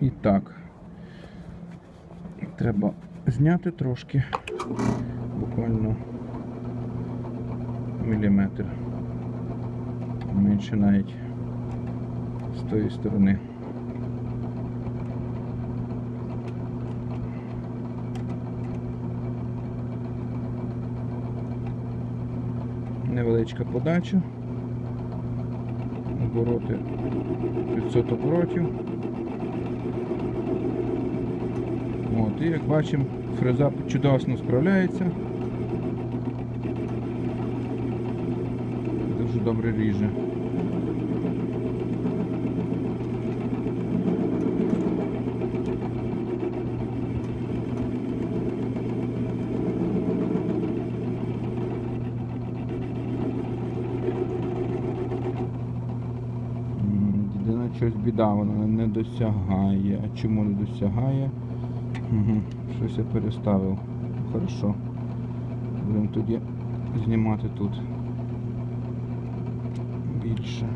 І так. Треба зняти трошки. Буквально міліметр. Менше навіть з тої сторони. Невеличка подача. Обороти 500 оборотів. От, і як бачимо, фреза чудосно справляється. Дуже добре ріже. Щось біда, вона не досягає. А чому не досягає? Угу. Щось я переставив. Хорошо. Будемо тоді знімати тут більше.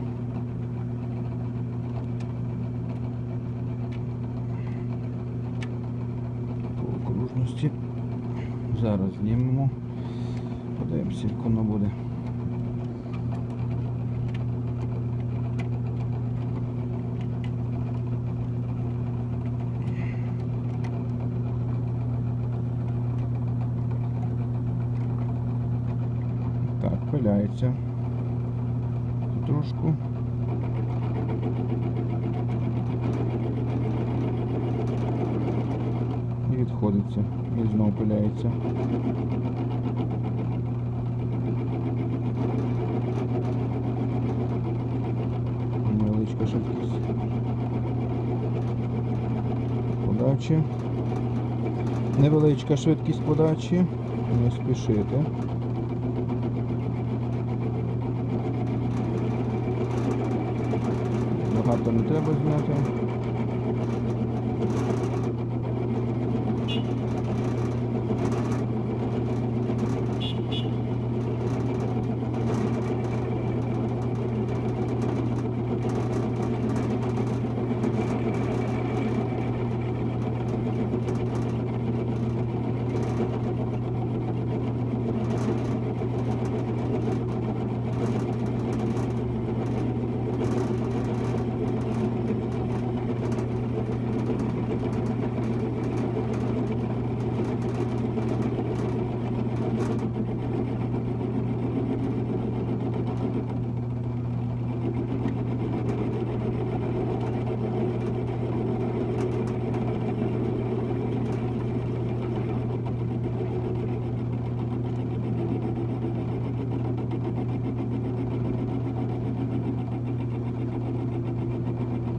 По окружності. Зараз знімемо. Подивимося, як воно буде. Так, пиляється. Трошку. І відходиться. І знову пиляється. Невеличка швидкість. Подачі. Невеличка швидкість подачі. Не спішити. Багато не треба зняти.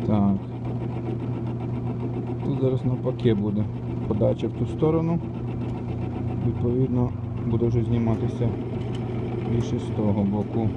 Так. Тут зараз навпаки буде подача в ту сторону. Відповідно, буде вже зніматися більше з того боку.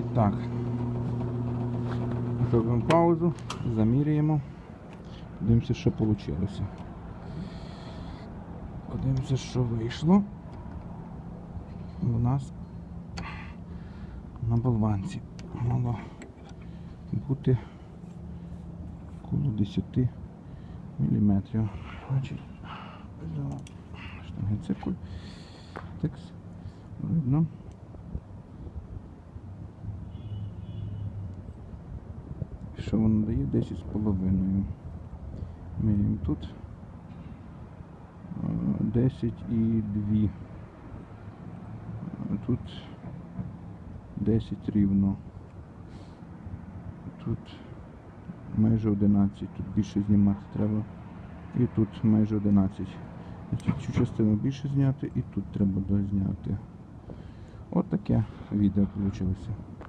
І так. Зробимо паузу, заміряємо. Подивимося, що вийшло. Подивимося, що вийшло у нас на болванці. Мало бути коло 10 мм. Значить, взяла. Текс. Видно. Що воно дає? 10 з. Міряємо тут. Е, 10 і 2. Тут 10 рівно. Тут майже 11, тут більше знімати треба. І тут майже 11. Цю частину більше зняти і тут треба дозняти. От таке відео вийшло.